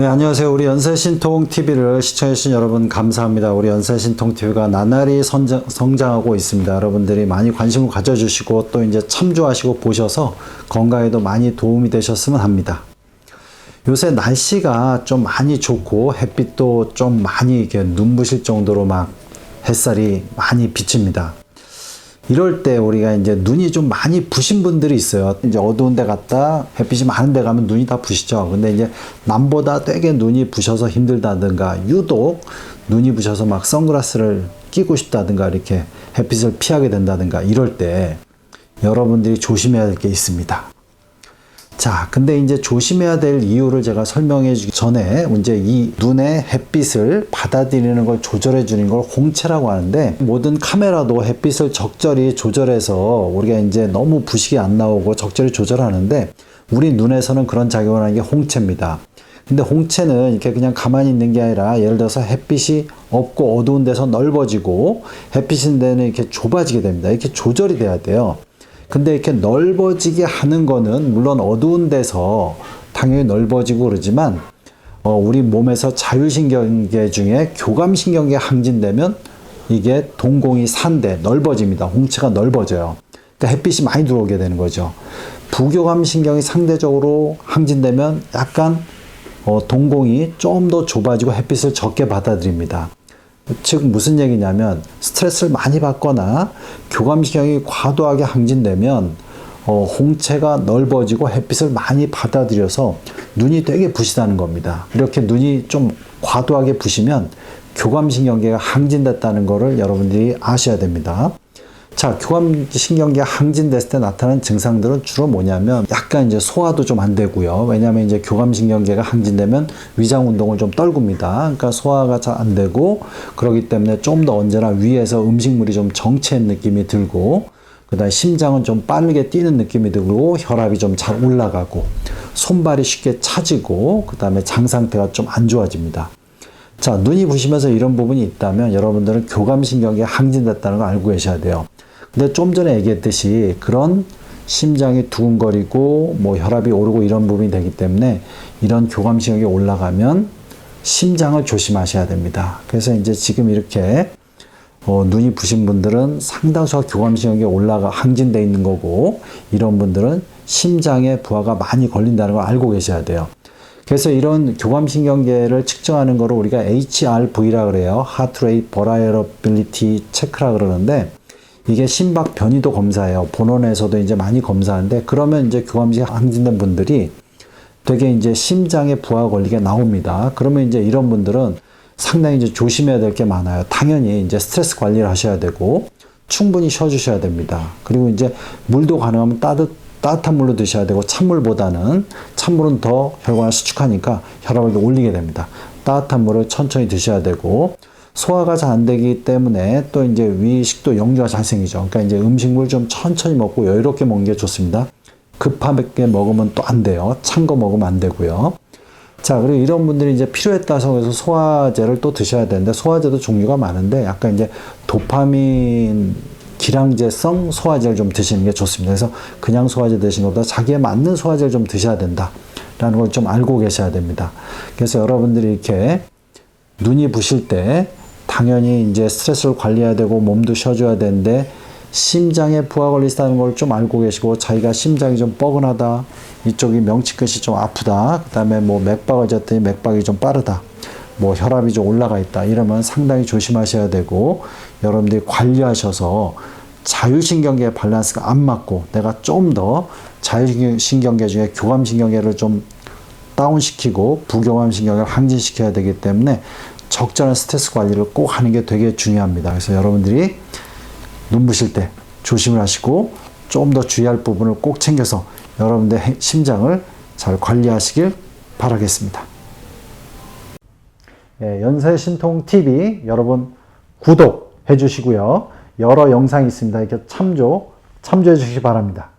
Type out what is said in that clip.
네, 안녕하세요. 우리 연세신통TV를 시청해주신 여러분 감사합니다. 우리 연세신통TV가 나날이 선장, 성장하고 있습니다. 여러분들이 많이 관심을 가져주시고 또 이제 참조하시고 보셔서 건강에도 많이 도움이 되셨으면 합니다. 요새 날씨가 좀 많이 좋고 햇빛도 좀 많이 이렇게 눈부실 정도로 막 햇살이 많이 비칩니다. 이럴 때 우리가 이제 눈이 좀 많이 부신 분들이 있어요. 이제 어두운 데 갔다 햇빛이 많은 데 가면 눈이 다 부시죠. 근데 이제 남보다 되게 눈이 부셔서 힘들다든가 유독 눈이 부셔서 막 선글라스를 끼고 싶다든가 이렇게 햇빛을 피하게 된다든가 이럴 때 여러분들이 조심해야 될 게 있습니다. 자, 근데 이제 조심해야 될 이유를 제가 설명해 주기 전에 이제 이 눈의 햇빛을 받아들이는 걸 조절해 주는 걸 홍채라고 하는데 모든 카메라도 햇빛을 적절히 조절해서 우리가 이제 너무 부식이 안 나오고 적절히 조절하는데 우리 눈에서는 그런 작용을 하는 게 홍채입니다. 근데 홍채는 이렇게 그냥 가만히 있는 게 아니라 예를 들어서 햇빛이 없고 어두운 데서 넓어지고 있는 데는 이렇게 좁아지게 됩니다. 이렇게 조절이 돼야 돼요. 근데 이렇게 넓어지게 하는 거는 물론 어두운 데서 당연히 넓어지고 그러지만 어, 우리 몸에서 자율신경계 중에 교감신경계 항진되면 이게 동공이 산대 넓어집니다. 홍채가 넓어져요. 그러니까 햇빛이 많이 들어오게 되는 거죠. 부교감신경이 상대적으로 항진되면 약간 어, 동공이 좀 더 좁아지고 햇빛을 적게 받아들입니다. 즉 무슨 얘기냐면 스트레스를 많이 받거나 교감신경이 과도하게 항진되면 어, 홍채가 넓어지고 햇빛을 많이 받아들여서 눈이 되게 부시다는 겁니다. 이렇게 눈이 좀 과도하게 부시면 교감신경계가 항진됐다는 것을 여러분들이 아셔야 됩니다. 자, 교감신경계가 항진됐을 때 나타나는 증상들은 주로 뭐냐면 약간 이제 소화도 좀 안 되고요. 왜냐하면 이제 교감신경계가 항진되면 위장 운동을 좀 떨굽니다. 그러니까 소화가 잘 안 되고 그러기 때문에 좀 더 언제나 위에서 음식물이 좀 정체한 느낌이 들고 그다음에 심장은 좀 빠르게 뛰는 느낌이 들고 혈압이 좀 잘 올라가고 손발이 쉽게 차지고 그다음에 장 상태가 좀 안 좋아집니다. 자, 눈이 부시면서 이런 부분이 있다면 여러분들은 교감신경계 항진됐다는 걸 알고 계셔야 돼요. 근데 좀 전에 얘기했듯이 그런 심장이 두근거리고 뭐 혈압이 오르고 이런 부분이 되기 때문에 이런 교감신경이 올라가면 심장을 조심하셔야 됩니다. 그래서 이제 지금 이렇게 어, 눈이 부신 분들은 상당수가 교감신경이 올라가 항진돼 있는 거고 이런 분들은 심장에 부하가 많이 걸린다는 걸 알고 계셔야 돼요. 그래서 이런 교감신경계를 측정하는 거를 우리가 HRV라 그래요. Heart Rate Variability Check라 그러는데 이게 심박 변이도 검사해요. 본원에서도 이제 많이 검사하는데 그러면 이제 교감신경 항진된 분들이 되게 이제 심장에 부하가 걸리게 나옵니다. 그러면 이제 이런 분들은 상당히 이제 조심해야 될 게 많아요. 당연히 이제 스트레스 관리를 하셔야 되고 충분히 쉬어 주셔야 됩니다. 그리고 이제 물도 가능하면 따뜻 따뜻한 물로 드셔야 되고 찬물보다는 찬물은 더 혈관을 수축하니까 혈압을 올리게 됩니다. 따뜻한 물을 천천히 드셔야 되고 소화가 잘 안 되기 때문에 또 이제 위식도 영주가 잘 생기죠. 그러니까 이제 음식물 좀 천천히 먹고 여유롭게 먹는 게 좋습니다. 급하게 먹으면 또 안 돼요. 찬 거 먹으면 안 되고요. 자, 그리고 이런 분들이 이제 필요에 따라서 그래서 소화제를 또 드셔야 되는데 소화제도 종류가 많은데 약간 이제 도파민 기량제성 소화제를 좀 드시는 게 좋습니다. 그래서 그냥 소화제 드시는 것보다 자기에 맞는 소화제를 좀 드셔야 된다. 라는 걸 좀 알고 계셔야 됩니다. 그래서 여러분들이 이렇게 눈이 부실 때 당연히 이제 스트레스를 관리해야 되고 몸도 쉬어줘야 되는데 심장에 부하 걸리다는 걸 좀 알고 계시고 자기가 심장이 좀 뻐근하다 이쪽이 명치끝이 좀 아프다 그 다음에 뭐 맥박을 쟀더니 맥박이 좀 빠르다 뭐 혈압이 좀 올라가 있다 이러면 상당히 조심하셔야 되고 여러분들이 관리하셔서 자율신경계 밸런스가 안 맞고 내가 좀 더 자율신경계 중에 교감신경계를 좀 다운시키고 부교감 신경을 항진시켜야 되기 때문에 적절한 스트레스 관리를 꼭 하는 게 되게 중요합니다. 그래서 여러분들이 눈부실 때 조심을 하시고 좀 더 주의할 부분을 꼭 챙겨서 여러분들의 심장을 잘 관리하시길 바라겠습니다. 예, 연세신통 TV 여러분 구독해 주시고요. 여러 영상이 있습니다. 이렇게 참조 참조해 주시기 바랍니다.